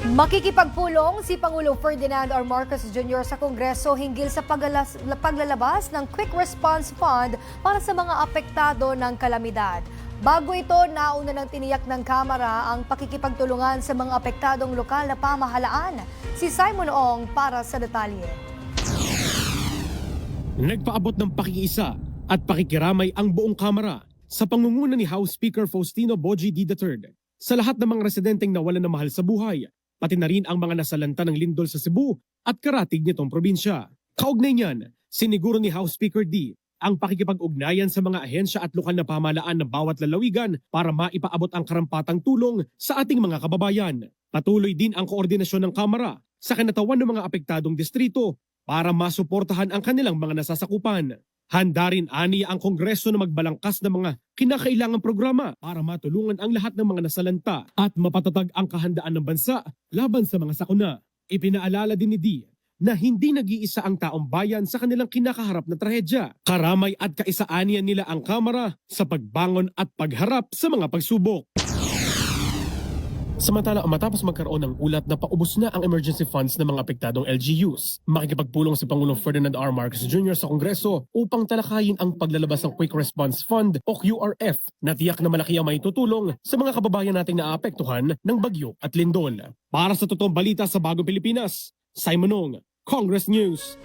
Makikipagpulong si Pangulo Ferdinand R. Marcos Jr. sa Kongreso hinggil sa pagalas- paglalabas ng Quick Response Fund para sa mga apektado ng kalamidad. Bago ito, nauna ng tiniyak ng Kamara ang pakikipagtulungan sa mga apektadong lokal na pamahalaan. Si Simon Ong para sa detalye. Nagpaabot ng pakikiisa at pakikiramay ang buong Kamara sa pangunguna ni House Speaker Faustino Boji D. III sa lahat ng mga residenteng nawalan ng mahal sa buhay, pati na rin ang mga nasalanta ng lindol sa Cebu at karatig nitong probinsya. Kaugnay niyan, siniguro ni House Speaker D ang pakikipag-ugnayan sa mga ahensya at lokal na pamahalaan ng bawat lalawigan para maipaabot ang karampatang tulong sa ating mga kababayan. Patuloy din ang koordinasyon ng Kamara sa kinatawan ng mga apektadong distrito para masuportahan ang kanilang mga nasasakupan. Handa rin ani ang Kongreso na magbalangkas ng mga kinakailangang programa para matulungan ang lahat ng mga nasalanta at mapatatag ang kahandaan ng bansa laban sa mga sakuna. Ipinaalala din ni D na hindi nag-iisa ang taong bayan sa kanilang kinakaharap na trahedya. Karamay at kaisaanian nila ang Kamara sa pagbangon at pagharap sa mga pagsubok. Samantala, matapos magkaroon ng ulat na paubos na ang emergency funds ng mga apektadong LGUs, makikipagpulong si Pangulong Ferdinand R. Marcos Jr. sa Kongreso upang talakayin ang paglalabas ng Quick Response Fund o QRF na tiyak na malaki ang may tutulong sa mga kababayan nating naapektuhan ng bagyo at lindol. Para sa totoong balita sa Bagong Pilipinas, Simon Ong, Congress News.